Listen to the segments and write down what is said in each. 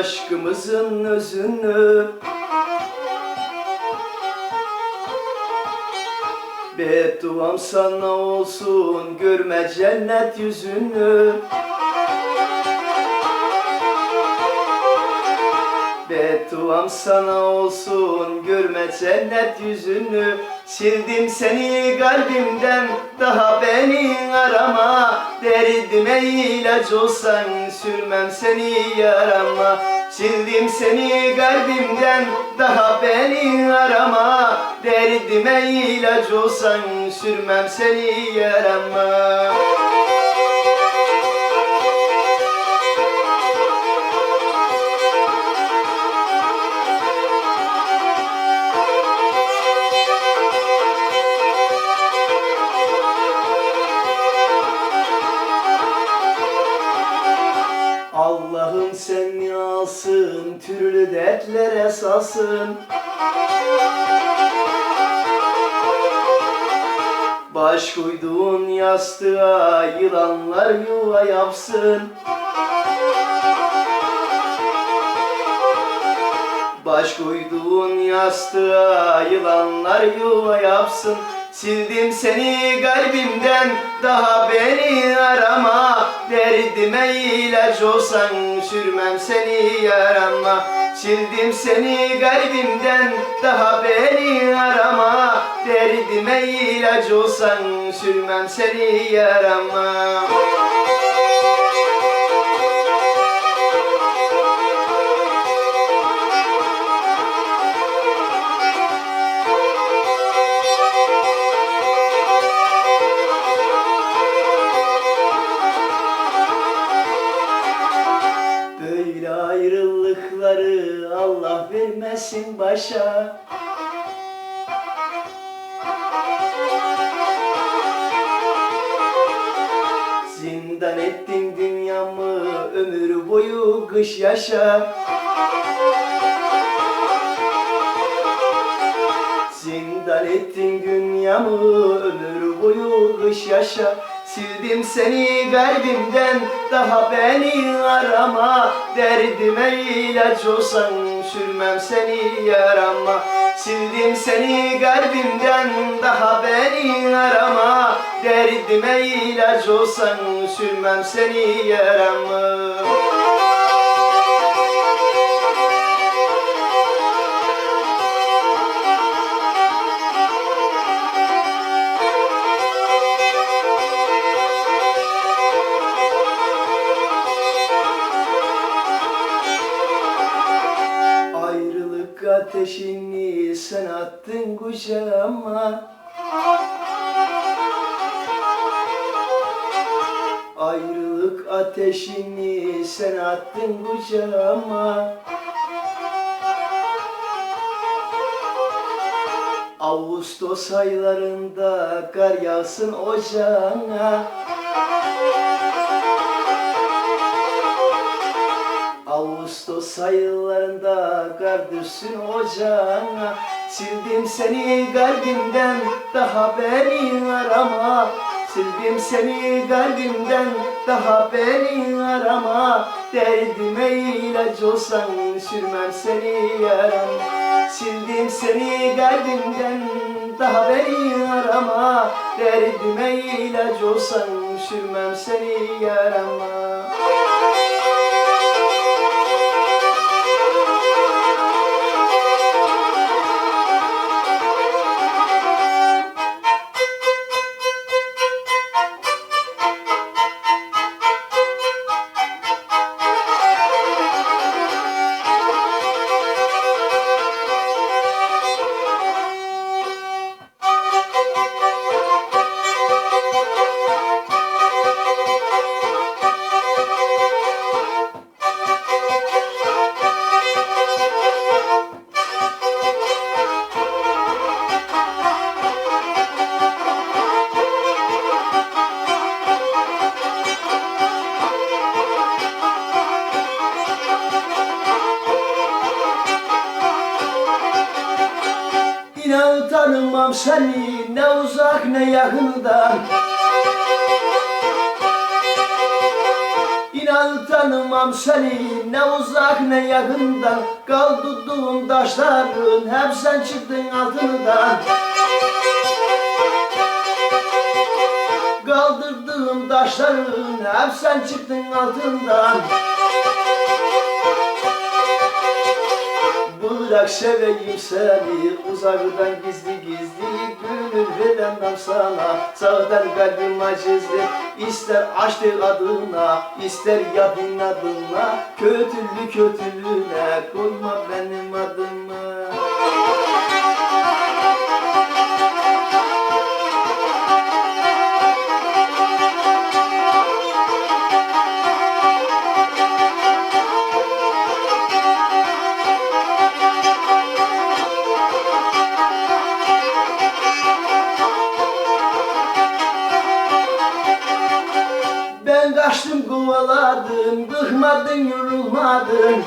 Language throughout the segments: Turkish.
aşkımızın özünü. Bedduam sana olsun görme cennet yüzünü Bedduam sana olsun görme cennet yüzünü. Sildim seni kalbimden daha beni arama. Derdime ilaç olsan sürmem seni yarama. Sildim seni kalbimden daha beni arama. Derdime ilaç olsan sürmem seni yarama seni alsın, türlü dertlere salsın. Baş koyduğun yastığa yılanlar yuva yapsın. Baş koyduğun yastığa yılanlar yuva yapsın Sildim seni kalbimden daha beni arama. Derdime ilaç olsan sürmem seni yarama. Sildim seni kalbimden daha beni arama. Derdime ilaç olsan sürmem seni yarama başa. Zindan ettin dünyamı ömür boyu kış yaşa. Zindan ettin dünyamı ömür boyu kış yaşa Sildim seni kalbimden daha beni arama. Derdime ilaç olsan sürmem seni yarama. Sildim seni kalbimden daha beni arama. Derdime ilaç olsan sürmem seni yarama ateşini sen attın kucağıma. Ayrılık ateşini sen attın kucağıma. Ağustos aylarında kar yağsın ocağına Ağustos aylarında kar düşsün ocağına Sildim seni kalbimden daha beni arama. Sildim seni kalbimden daha beni arama. Derdime ilaç olsan sürmem seni yarama Sildim seni kalbimden daha beni arama. Derdime ilaç olsan sürmem seni yarama tanımam seni ne uzak ne yakından. İnan tanımam seni ne uzak ne yakından. Kaldırdığım taşların hep sen çıktın altından. Kaldırdığım taşların hep sen çıktın altından Bırak seveyim seni uzaktan gizli gizli Gönül veremem sana sağdan kalbim acizli İster aşktır adına ister yadın adına. Kötülü kötülüğüne koyma benim adımı Bıkmadın yorulmadın.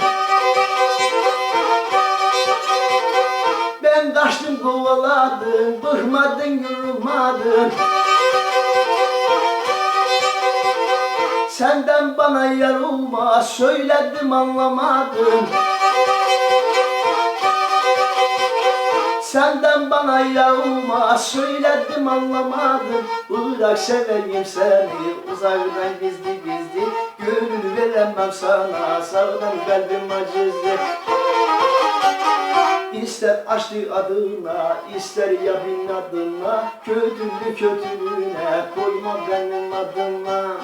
Ben kaçtım kovaladım Bıkmadın yorulmadın. Senden bana yar olmaz Söyledim anlamadın Senden bana yağma söyledim anlamadın Bırak seveyim seni uzaktan gizli gizli Gönül veremem sana Sardım geldim acizi İster açtı adına, ister ya bin adına Kötülü kötülüğüne koyma benim adıma.